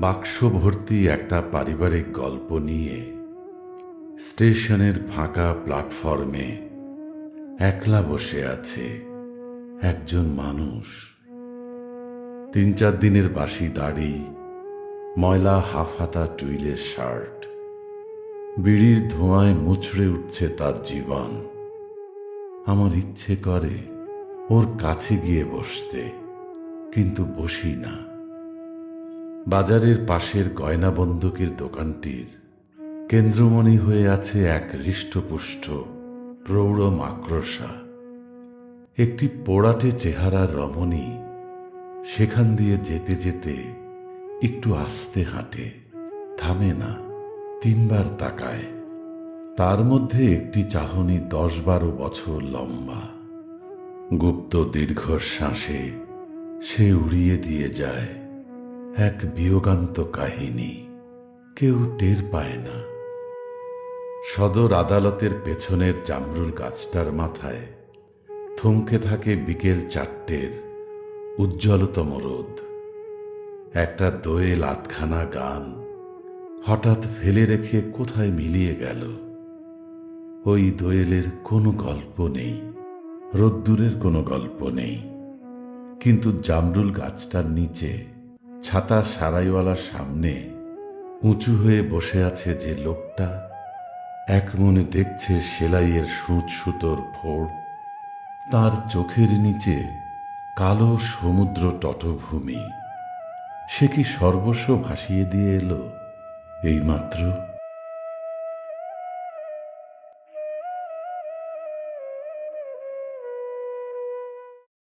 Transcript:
বাক্স ভর্তি একটা পারিবারিক গল্প নিয়ে স্টেশনের ফাঁকা প্ল্যাটফর্মে একলা বসে আছে একজন মানুষ। তিন চার দিনের বাসি দাড়ি, ময়লা হাফ হাতা টুইলের শার্ট, বিড়ির ধোঁয়ায় মুচড়ে উঠছে তার জীবন। আমার ইচ্ছে করে ওর কাছে গিয়ে বসতে, কিন্তু বসি না। বাজারের পাশের গয়না বন্দুকের দোকানটির কেন্দ্রমণি হয়ে আছে এক হৃষ্টপুষ্ট প্রৌঢ় মাক্রসা একটি পোড়াটে চেহারার রমণী সেখান দিয়ে যেতে যেতে একটু আস্তে হাঁটে, থামে না, তিনবার তাকায়। তার মধ্যে একটি চাহনি দশ বারো বছর লম্বা। গুপ্ত দীর্ঘশ্বাসে সে উড়িয়ে দিয়ে যায়। এক বিয়োগান্ত কাহিনী। কেউ টের পায় না। সদর আদালতের পেছনের জামরুল গাছটার মাথায় থমকে থাকে বিকেল চারটের উজ্জ্বলতম রোদ। একটা দোয়েল আতখানা গান হঠাৎ ফেলে রেখে কোথায় মিলিয়ে গেল? ওই দোয়েলের কোনো গল্প নেই। রোদ্দুরের কোনো গল্প নেই। কিন্তু জামরুল গাছটার নিচে ছাতা সারাইওয়ালার সামনে উঁচু হয়ে বসে আছে যে লোকটা, এক মনে দেখছে সেলাইয়ের সুঁচ সুতোর ফোড় তার চোখের নিচে কালো সমুদ্র তটভূমি। সে কি সর্বস্ব ভাসিয়ে দিয়ে এলো? এইমাত্র